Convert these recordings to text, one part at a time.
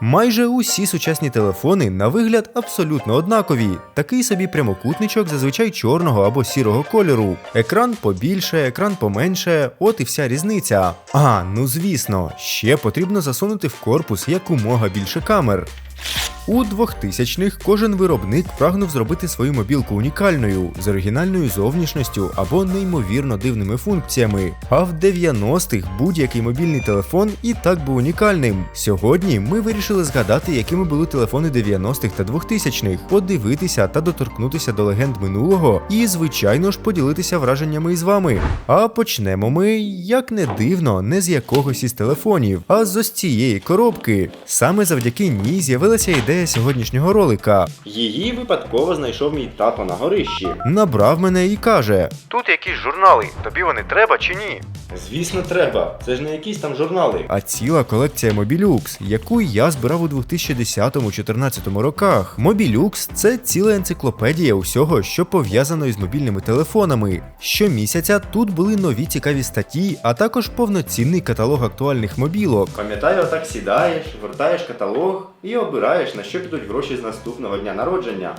Майже усі сучасні телефони на вигляд абсолютно однакові. Такий собі прямокутничок зазвичай чорного або сірого кольору. Екран побільше, екран поменше, от і вся різниця. А, ну звісно, ще потрібно засунути в корпус якомога більше камер. У 2000-х кожен виробник прагнув зробити свою мобілку унікальною, з оригінальною зовнішністю або неймовірно дивними функціями. А в 90-х будь-який мобільний телефон і так був унікальним. Сьогодні ми вирішили згадати, якими були телефони 90-х та 2000-х, подивитися та доторкнутися до легенд минулого і, звичайно ж, поділитися враженнями із вами. А почнемо ми, як не дивно, не з якогось із телефонів, а з ось цієї коробки. Саме завдяки ній з'явилася ідея сьогоднішнього ролика. Її випадково знайшов мій тато на горищі. Набрав мене і каже: Тут якісь журнали, тобі вони треба чи ні? Звісно, треба. Це ж не якісь там журнали. а ціла колекція Mobilux, яку я збирав у 2010-2014 роках. Mobilux – це ціла енциклопедія усього, що пов'язано із мобільними телефонами. Щомісяця тут були нові цікаві статті, а також повноцінний каталог актуальних мобілок. Пам'ятаю, отак сідаєш, гортаєш каталог і обираєш, на що підуть гроші з наступного дня народження.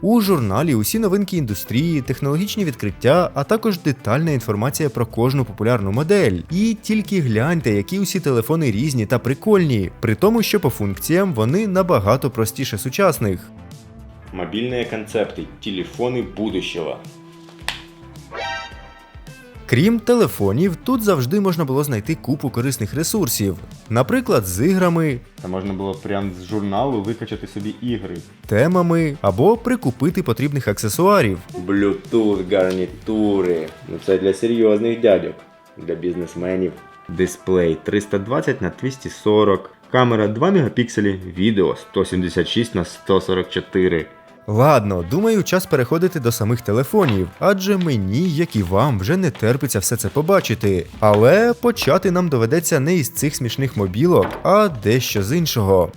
У журналі усі новинки індустрії, технологічні відкриття, а також детальна інформація про кожну популярну модель. І тільки гляньте, які усі телефони різні та прикольні, при тому, що по функціям вони набагато простіше сучасних. Мобільні концепти, телефони будущего. Крім телефонів, тут завжди можна було знайти купу корисних ресурсів, наприклад, з іграми, Та можна було прямо з журналу викачати собі ігри. темами або прикупити потрібних аксесуарів. Bluetooth гарнітури. Ну це для серйозних дядьок, для бізнесменів. Дисплей 320 на 240, камера 2 мегапікселі, відео 176 на 144. Ладно, думаю, час переходити до самих телефонів, адже мені, як і вам, вже не терпиться все це побачити. Але почати нам доведеться не із цих смішних мобілок, а дещо з іншого.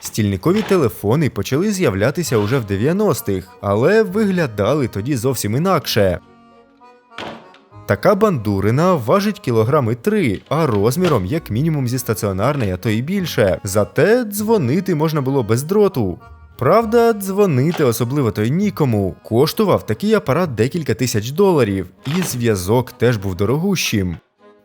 Стільникові телефони почали з'являтися уже в 90-х, але виглядали тоді зовсім інакше. Така бандурина важить кілограми 3, а розміром як мінімум зі стаціонарної, а то і більше. Зате дзвонити можна було без дроту. Правда, дзвонити особливо то й нікому. Коштував такий апарат декілька тисяч доларів, і зв'язок теж був дорогущим.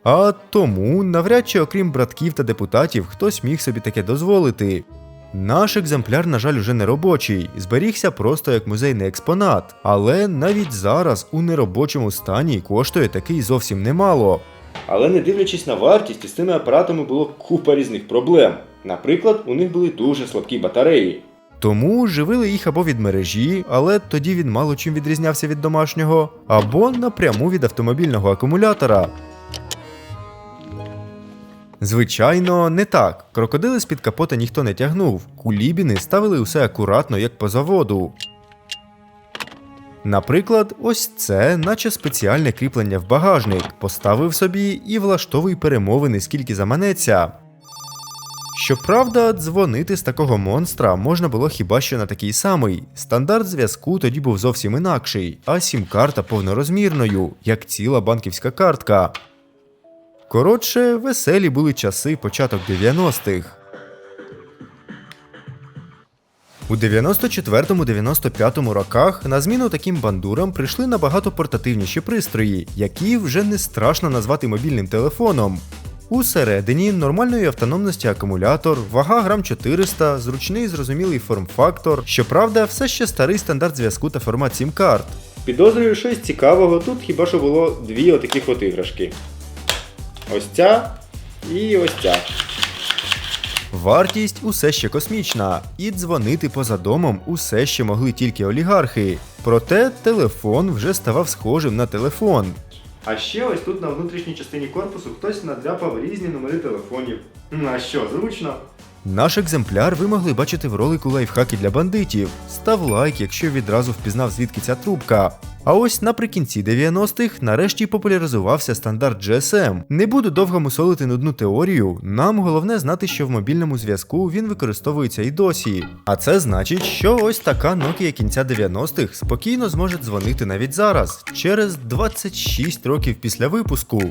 А тому, навряд чи, окрім братків та депутатів, хтось міг собі таке дозволити. Наш екземпляр, на жаль, уже не робочий, зберігся просто як музейний експонат, але навіть зараз у неробочому стані коштує такий зовсім немало. Але не дивлячись на вартість, із цими апаратами було купа різних проблем. Наприклад, у них були дуже слабкі батареї. Тому живили їх або від мережі, але тоді він мало чим відрізнявся від домашнього, або напряму від автомобільного акумулятора. Звичайно, не так. Крокодили з-під капота ніхто не тягнув. Кулібіни ставили усе акуратно, як по заводу. Наприклад, ось це, наче спеціальне кріплення в багажник. Поставив собі і влаштовуй перемовини, скільки заманеться. Щоправда, дзвонити з такого монстра можна було хіба що на такий самий. Стандарт зв'язку тоді був зовсім інакший, а сім-карта повнорозмірною, як ціла банківська картка. Коротше, веселі були часи початок 90-х. У 94-95 роках на зміну таким бандурам прийшли набагато портативніші пристрої, які вже не страшно назвати мобільним телефоном. Усередині нормальної автономності акумулятор, вага грам 400, зручний зрозумілий форм-фактор. Щоправда, все ще старий стандарт зв'язку та формат сім-карт. Підозрюю щось цікавого, тут хіба що було дві отаких от іграшки. Ось ця і ось ця. Вартість усе ще космічна, і дзвонити поза домом усе ще могли тільки олігархи. Проте телефон вже ставав схожим на телефон. А ще ось тут на внутрішній частині корпусу хтось надряпав різні номери телефонів. На А що, зручно? Наш екземпляр ви могли бачити в ролику лайфхаки для бандитів. Став лайк, якщо відразу впізнав звідки ця трубка. А ось наприкінці 90-х нарешті популяризувався стандарт GSM. Не буду довго мусолити нудну теорію. Нам головне знати, що в мобільному зв'язку він використовується і досі. А це значить, що ось така Nokia кінця 90-х спокійно зможе дзвонити навіть зараз, через 26 років після випуску.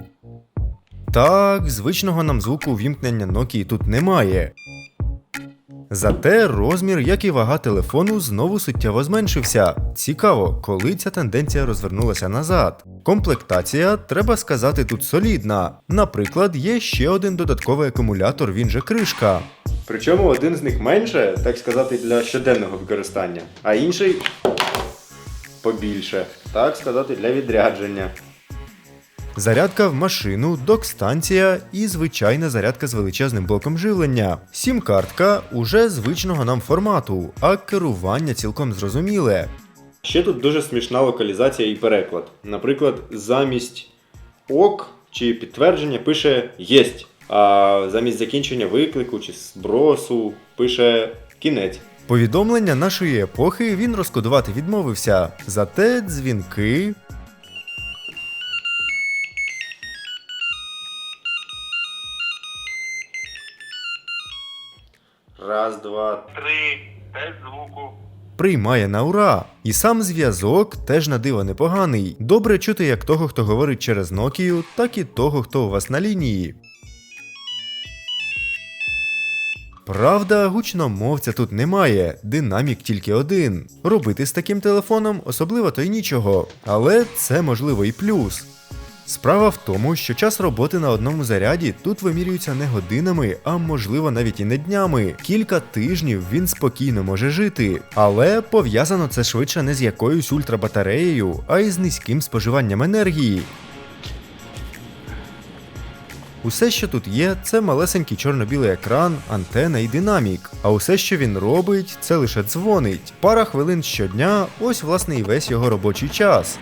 Так, звичного нам звуку вімкнення Nokia тут немає. Зате розмір, як і вага телефону, знову суттєво зменшився. Цікаво, коли ця тенденція розвернулася назад. Комплектація, треба сказати, тут солідна. Наприклад, є ще один додатковий акумулятор, він же кришка. Причому один з них менше, так сказати, для щоденного використання, а інший побільше, так сказати, для відрядження. Зарядка в машину, док-станція і звичайна зарядка з величезним блоком живлення. Сім-картка уже звичного нам формату, а керування цілком зрозуміле. Ще тут дуже смішна локалізація і переклад. Наприклад, замість ок чи підтвердження пише єсть, а замість закінчення виклику чи збросу пише кінець. Повідомлення нашої епохи він розкодувати відмовився. Зате дзвінки. Раз, два, Три. Тест звуку. Приймає на ура. І сам зв'язок теж на диво непоганий. Добре чути як того, хто говорить через Nokia, так і того, хто у вас на лінії. Правда, гучномовця тут немає, динамік тільки один. Робити з таким телефоном особливо то й нічого, але це можливо і плюс. Справа в тому, що час роботи на одному заряді тут вимірюється не годинами, а можливо навіть і не днями. Кілька тижнів він спокійно може жити. Але пов'язано це швидше не з якоюсь ультрабатареєю, а із низьким споживанням енергії. Усе, що тут є, це малесенький чорно-білий екран, антена і динамік. А усе, що він робить, це лише дзвонить. Пара хвилин щодня, ось власне і весь його робочий час.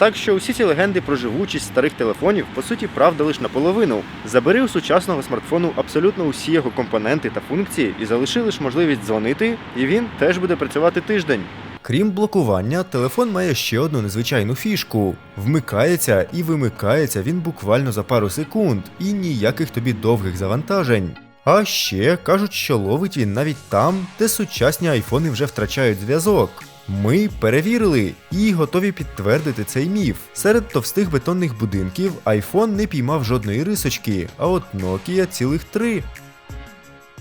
Так що усі ці легенди про живучість старих телефонів по суті правда лише наполовину. Забери у сучасного смартфону абсолютно усі його компоненти та функції і залиши лише можливість дзвонити, і він теж буде працювати тиждень. Крім блокування, телефон має ще одну незвичайну фішку: вмикається і вимикається він буквально за пару секунд, і ніяких тобі довгих завантажень. А ще кажуть, що ловить він навіть там, де сучасні айфони вже втрачають зв'язок. Ми перевірили і готові підтвердити цей міф. Серед товстих бетонних будинків iPhone не піймав жодної рисочки, а от Nokia цілих три.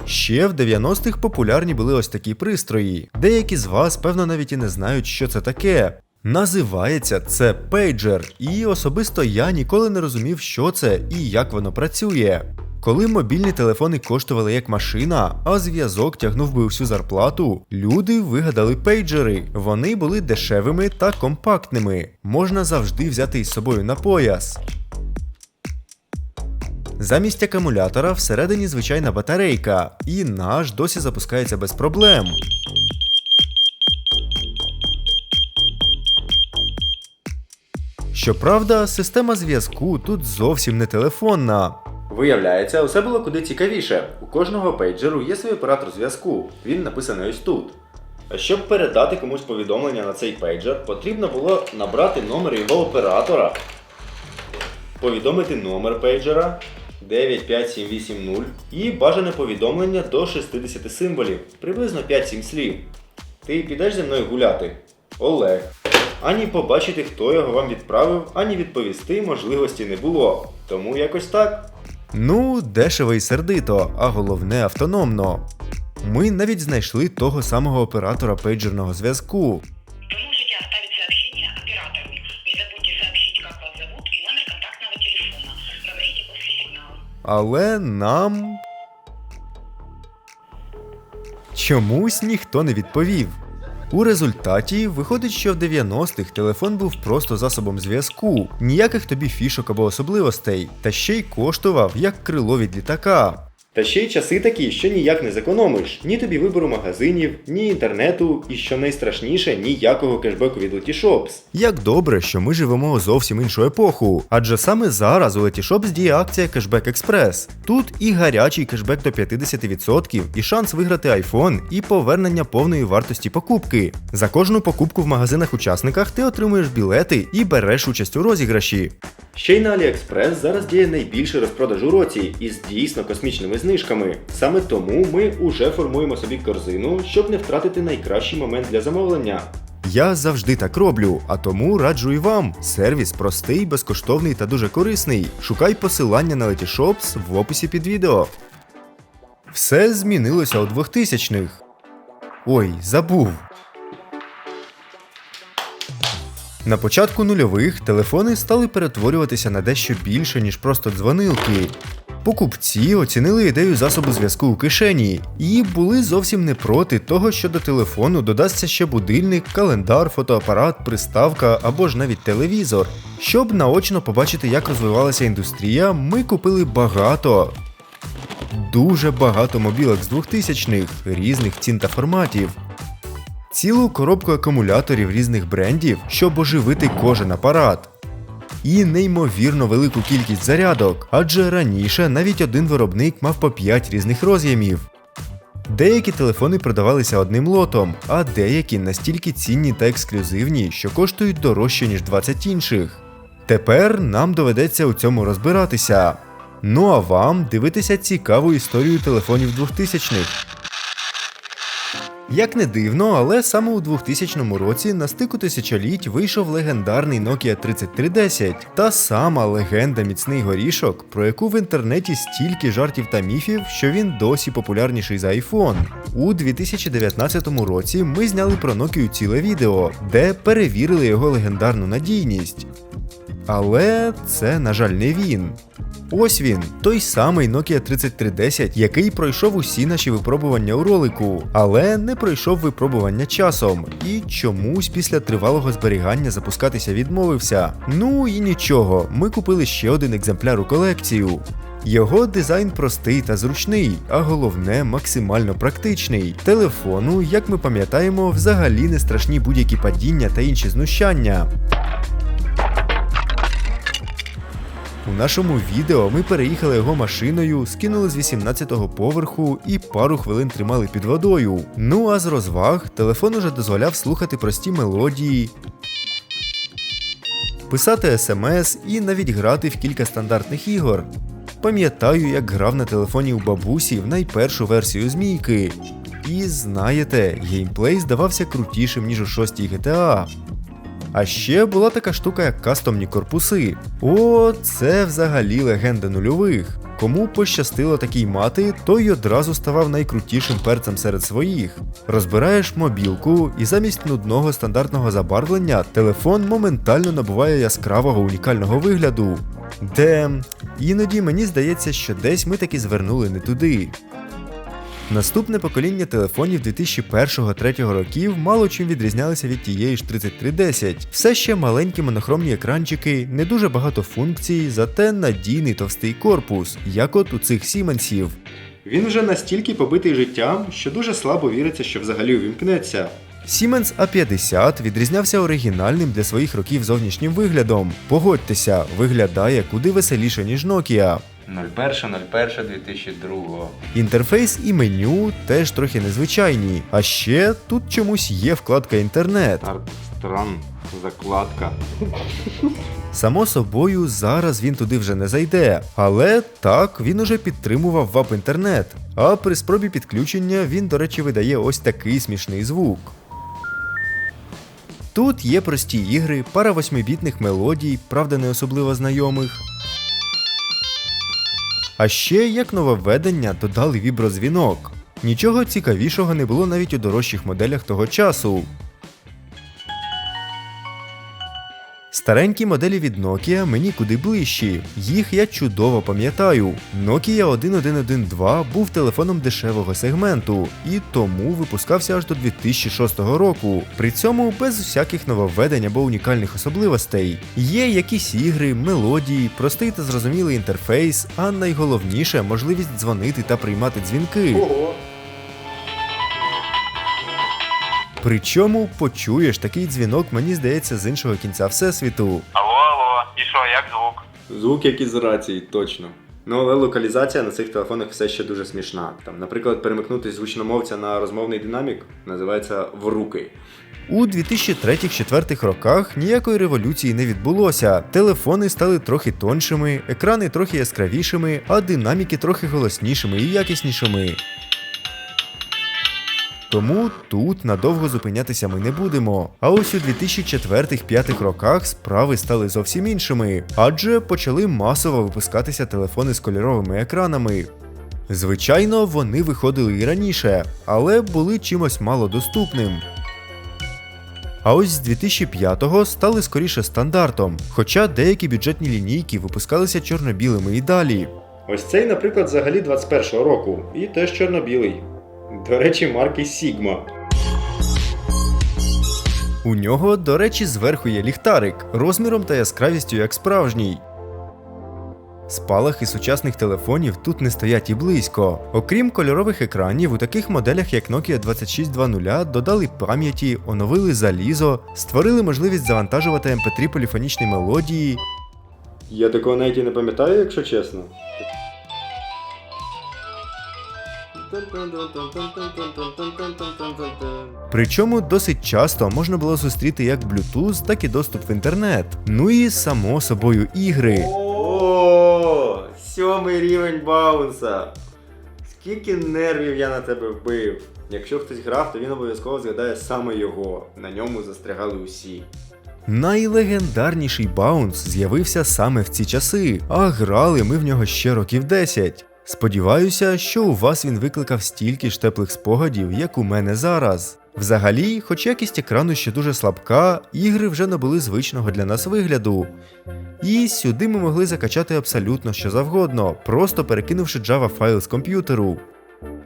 Ще в 90-х популярні були ось такі пристрої. Деякі з вас, певно, навіть і не знають, що це таке. Називається це пейджер, і особисто я ніколи не розумів, що це і як воно працює. Коли мобільні телефони коштували як машина, а зв'язок тягнув би всю зарплату, люди вигадали пейджери. Вони були дешевими та компактними. Можна завжди взяти із собою на пояс. Замість акумулятора всередині звичайна батарейка, і наш досі запускається без проблем. Щоправда, система зв'язку тут зовсім не телефонна. Виявляється, усе було куди цікавіше. У кожного пейджеру є свій оператор зв'язку. Він написаний ось тут. Щоб передати комусь повідомлення на цей пейджер, потрібно було набрати номер його оператора, повідомити номер пейджера 95780 і бажане повідомлення до 60 символів, приблизно 5-7 слів. Ти підеш зі мною гуляти? Олег. Ані побачити, хто його вам відправив, ані відповісти можливості не було. Тому якось так. Ну, дешево і сердито, а головне автономно. Ми навіть знайшли того самого оператора пейджерного зв'язку. Але нам. Чомусь ніхто не відповів. У результаті виходить, що в 90-х телефон був просто засобом зв'язку, ніяких тобі фішок або особливостей, та ще й коштував як крило від літака. Та ще й часи такі, що ніяк не зекономиш. Ні тобі вибору магазинів, ні інтернету, і що найстрашніше, ніякого кешбеку від Letyshops. Як добре, що ми живемо у зовсім іншу епоху, адже саме зараз у Letyshops діє акція Кешбек Експрес. Тут і гарячий кешбек до 50%, і шанс виграти iPhone, і повернення повної вартості покупки. За кожну покупку в магазинах-учасниках ти отримуєш білети і береш участь у розіграші. Ще й на AliExpress зараз діє найбільший розпродаж у році із дійсно космічними знижками. Саме тому ми уже формуємо собі корзину, щоб не втратити найкращий момент для замовлення. Я завжди так роблю, а тому раджу і вам. Сервіс простий, безкоштовний та дуже корисний. Шукай посилання на Letyshops в описі під відео. Все змінилося у 2000-х. Ой, забув. На початку нульових телефони стали перетворюватися на дещо більше, ніж просто дзвонилки. Покупці оцінили ідею засобу зв'язку у кишені і були зовсім не проти того, що до телефону додасться ще будильник, календар, фотоапарат, приставка або ж навіть телевізор. Щоб наочно побачити, як розвивалася індустрія, ми купили багато. Дуже багато мобілок з 2000-х, різних цін та форматів. Цілу коробку акумуляторів різних брендів, щоб оживити кожен апарат і неймовірно велику кількість зарядок, адже раніше навіть один виробник мав по 5 різних роз'ємів. Деякі телефони продавалися одним лотом, а деякі настільки цінні та ексклюзивні, що коштують дорожче, ніж 20 інших. Тепер нам доведеться у цьому розбиратися. Ну а вам дивитися цікаву історію телефонів 2000-х. Як не дивно, але саме у 2000 році на стику тисячоліть вийшов легендарний Nokia 3310, та сама легенда міцний горішок, про яку в інтернеті стільки жартів та міфів, що він досі популярніший за iPhone. У 2019 році ми зняли про Nokia ціле відео, де перевірили його легендарну надійність. Але це, на жаль, не він. Ось він, той самий Nokia 3310, який пройшов усі наші випробування у ролику, але не пройшов випробування часом і чомусь після тривалого зберігання запускатися відмовився. Ну і нічого, ми купили ще один екземпляр у колекцію. Його дизайн простий та зручний, а головне максимально практичний. Телефону, як ми пам'ятаємо, взагалі не страшні будь-які падіння та інші знущання. У нашому відео ми переїхали його машиною, скинули з 18-го поверху і пару хвилин тримали під водою. Ну а з розваг телефон уже дозволяв слухати прості мелодії, писати смс і навіть грати в кілька стандартних ігор. Пам'ятаю, як грав на телефоні у бабусі в найпершу версію змійки. І знаєте, геймплей здавався крутішим, ніж у 6 GTA. А ще була така штука, як кастомні корпуси. О, це взагалі легенда нульових. Кому пощастило такий мати, той одразу ставав найкрутішим перцем серед своїх. Розбираєш мобілку, і замість нудного стандартного забарвлення телефон моментально набуває яскравого унікального вигляду. Де іноді мені здається, що десь ми таки звернули не туди. Наступне покоління телефонів 2001-2003 років мало чим відрізнялися від тієї ж 3310. Все ще маленькі монохромні екранчики, не дуже багато функцій, зате надійний товстий корпус, як от у цих сіменсів. Він вже настільки побитий життям, що дуже слабо віриться, що взагалі увімкнеться. Siemens A50 відрізнявся оригінальним для своїх років зовнішнім виглядом. Погодьтеся, виглядає куди веселіше, ніж Nokia. 01.01.2002. Інтерфейс і меню теж трохи незвичайні. А ще тут чомусь є вкладка інтернет. Артран, закладка. Само собою, зараз він туди вже не зайде, але так він уже підтримував вап інтернет. А при спробі підключення він, до речі, видає ось такий смішний звук. Тут є прості ігри, пара восьмибітних мелодій, правда не особливо знайомих. А ще як нововведення додали віброзвінок. Нічого цікавішого не було навіть у дорожчих моделях того часу. Старенькі моделі від Nokia мені куди ближчі. Їх я чудово пам'ятаю. Nokia 1112 був телефоном дешевого сегменту і тому випускався аж до 2006 року. При цьому без всяких нововведень або унікальних особливостей. Є якісь ігри, мелодії, простий та зрозумілий інтерфейс, а найголовніше можливість дзвонити та приймати дзвінки. Ого! Причому почуєш такий дзвінок, мені здається, з іншого кінця всесвіту. Алло, алло, і що, як звук? Звук як із рації, точно. Ну, але локалізація на цих телефонах все ще дуже смішна. Там, наприклад, перемикнути з гучномовця на розмовний динамік називається в руки. У 2003-2004 роках ніякої революції не відбулося. Телефони стали трохи тоншими, екрани трохи яскравішими, а динаміки трохи голоснішими і якіснішими. Тому тут надовго зупинятися ми не будемо. А ось у 2004-2005 роках справи стали зовсім іншими, адже почали масово випускатися телефони з кольоровими екранами. Звичайно, вони виходили і раніше, але були чимось малодоступним. А ось з 2005-го стали скоріше стандартом, хоча деякі бюджетні лінійки випускалися чорно-білими і далі. Ось цей, наприклад, взагалі 21-го року, і теж чорно-білий. До речі, марки Sigma. У нього, до речі, зверху є ліхтарик, розміром та яскравістю як справжній. Спалахи сучасних телефонів тут не стоять і близько. Окрім кольорових екранів, у таких моделях, як Nokia 2620, додали пам'яті, оновили залізо, створили можливість завантажувати MP3 поліфонічні мелодії, Я такого навіть і не пам'ятаю, якщо чесно. Причому досить часто можна було зустріти як Bluetooth, так і доступ в інтернет. Ну і само собою ігри. О, сьомий рівень баунса. Скільки нервів я на тебе вбив. Якщо хтось грав, то він обов'язково згадає саме його. На ньому застрягали усі. Найлегендарніший баунс з'явився саме в ці часи, а грали ми в нього ще років 10. Сподіваюся, що у вас він викликав стільки ж теплих спогадів, як у мене зараз. Взагалі, хоч якість екрану ще дуже слабка, ігри вже набули звичного для нас вигляду. І сюди ми могли закачати абсолютно що завгодно, просто перекинувши Java файл з комп'ютеру.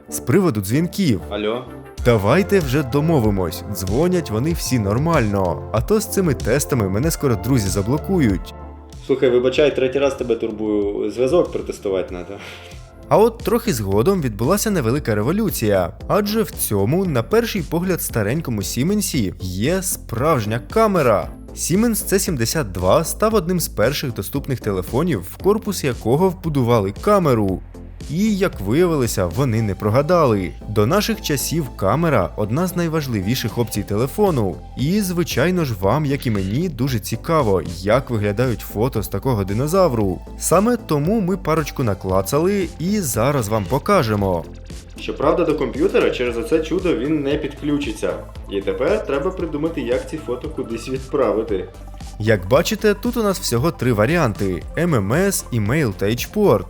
З приводу дзвінків, Алло? Давайте вже домовимось. Дзвонять вони всі нормально. А то з цими тестами мене скоро друзі заблокують. Слухай, вибачай, третій раз тебе турбую. Зв'язок протестувати треба. А от трохи згодом відбулася невелика революція, адже в цьому, на перший погляд, старенькому Сіменсі є справжня камера. Siemens C72 став одним з перших доступних телефонів, в корпус якого вбудували камеру. І, як виявилося, вони не прогадали. До наших часів камера одна з найважливіших опцій телефону. І, звичайно ж, вам, як і мені, дуже цікаво, як виглядають фото з такого динозавру. Саме тому ми парочку наклацали і зараз вам покажемо. Щоправда, до комп'ютера через оце чудо він не підключиться. І тепер треба придумати, як ці фото кудись відправити. Як бачите, тут у нас всього три варіанти: MMS, email та HPort.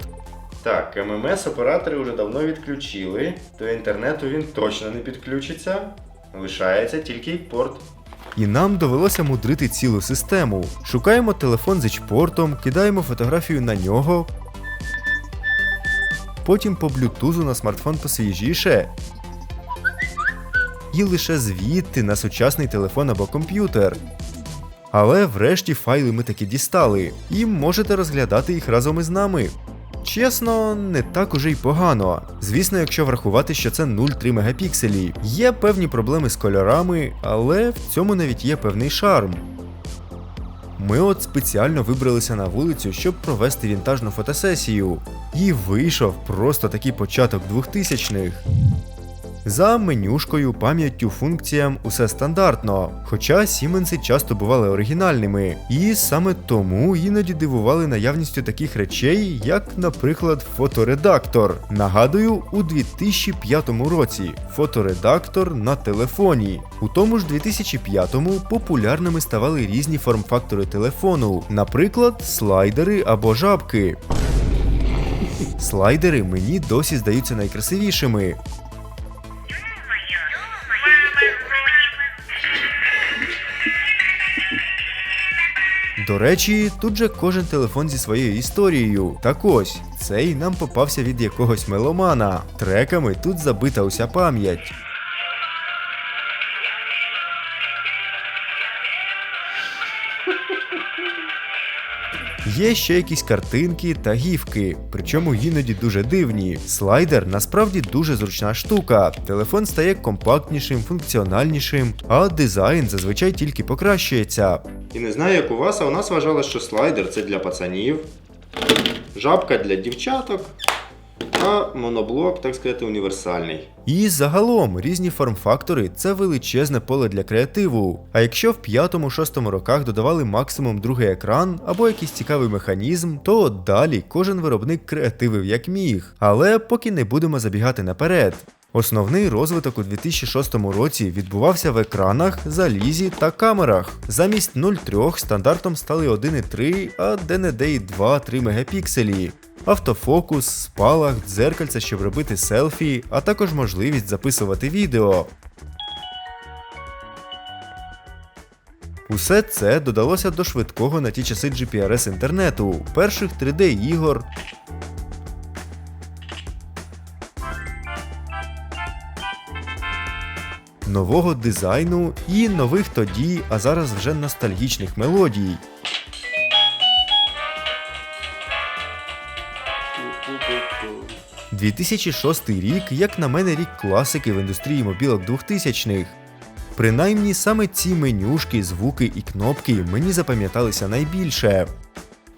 Так, ММС оператори вже давно відключили, до інтернету він точно не підключиться. Лишається тільки порт. І нам довелося мудрити цілу систему. Шукаємо телефон з HPортом, кидаємо фотографію на нього. Потім по блютузу на смартфон посвіжіше. І лише звідти на сучасний телефон або комп'ютер. Але врешті файли ми таки дістали, і можете розглядати їх разом із нами. Чесно, не так уже й погано. Звісно, якщо врахувати, що це 0,3 мегапікселі. Є певні проблеми з кольорами, але в цьому навіть є певний шарм. Ми от спеціально вибралися на вулицю, щоб провести вінтажну фотосесію. І вийшов просто такий початок 2000-х. За менюшкою, пам'яттю, функціям усе стандартно, хоча Сіменси часто бували оригінальними, і саме тому іноді дивували наявністю таких речей, як, наприклад, фоторедактор. Нагадую, у 2005 році фоторедактор на телефоні. У тому ж 2005-му популярними ставали різні форм-фактори телефону, наприклад, слайдери або жабки. Слайдери мені досі здаються найкрасивішими, До речі, тут же кожен телефон зі своєю історією. Так ось, цей нам попався від якогось меломана. Треками тут забита уся пам'ять. Є ще якісь картинки та гівки, причому іноді дуже дивні. Слайдер насправді дуже зручна штука. Телефон стає компактнішим, функціональнішим, а дизайн зазвичай тільки покращується. І не знаю, як у вас, а у нас вважалось, що слайдер це для пацанів, жабка для дівчаток, а моноблок, так сказати, універсальний. І загалом різні форм-фактори це величезне поле для креативу. А якщо в 5-6 роках додавали максимум другий екран або якийсь цікавий механізм, то далі кожен виробник креативив як міг. Але поки не будемо забігати наперед. Основний розвиток у 2006 році відбувався в екранах, залізі та камерах. Замість 0,3 стандартом стали 1,3, а де-не-де й 2-3 мегапікселі. Автофокус, спалах, дзеркальце, щоб робити селфі, а також можливість записувати відео. Усе це додалося до швидкого на ті часи GPRS інтернету, перших 3D нового дизайну і нових тоді, а зараз вже ностальгічних мелодій. – 2006 рік, як на мене, рік класики в індустрії мобілок 2000-х. Принаймні саме ці менюшки, звуки і кнопки мені запам'яталися найбільше.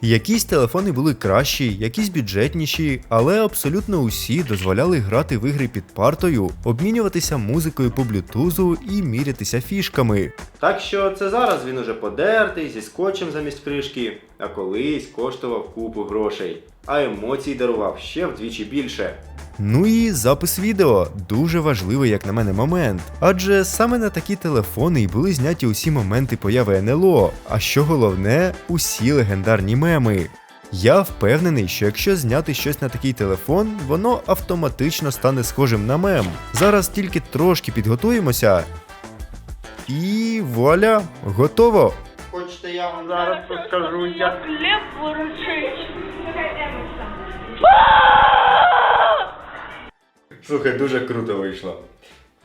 Якісь телефони були кращі, якісь бюджетніші, але абсолютно усі дозволяли грати в ігри під партою, обмінюватися музикою по блютузу і мірятися фішками. Так що це зараз він уже подертий, зі скотчем замість кришки, а колись коштував купу грошей, а емоцій дарував ще вдвічі більше. Ну і запис відео дуже важливий, як на мене, момент. Адже саме на такі телефони й були зняті усі моменти появи НЛО, а що головне, усі легендарні меми. Я впевнений, що якщо зняти щось на такий телефон, воно автоматично стане схожим на мем. Зараз тільки трошки підготуємося. І вуаля, готово! Хочете я вам Зараз покажу, як Хліб ворочить. Слухай, дуже круто вийшло.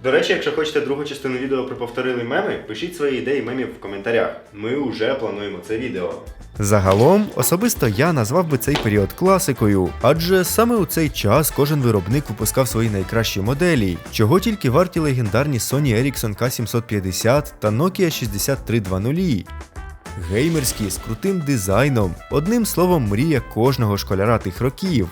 До речі, якщо хочете другу частину відео про повторили меми, пишіть свої ідеї мемів в коментарях. Ми вже плануємо це відео. Загалом, особисто я назвав би цей період класикою, адже саме у цей час кожен виробник випускав свої найкращі моделі, чого тільки варті легендарні Sony Ericsson K750 та Nokia 6320. Геймерські з крутим дизайном, одним словом, мрія кожного школяра тих років.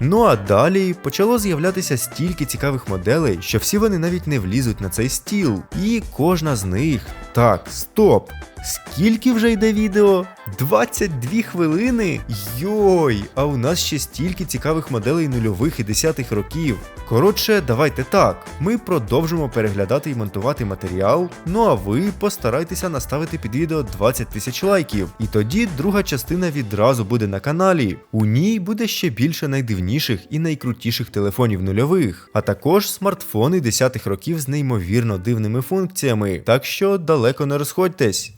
Ну а далі почало з'являтися стільки цікавих моделей, що всі вони навіть не влізуть на цей стіл. І кожна з них. Так, стоп! Скільки вже йде відео? 22 хвилини? Йой! А у нас ще стільки цікавих моделей нульових і десятих років. Коротше, давайте так. Ми продовжимо переглядати і монтувати матеріал. Ну а ви постарайтеся наставити під відео 20 тисяч лайків. І тоді друга частина відразу буде на каналі. У ній буде ще більше найдивніших і найкрутіших телефонів нульових, а також смартфони десятих років з неймовірно дивними функціями. Так що далеко не розходьтесь.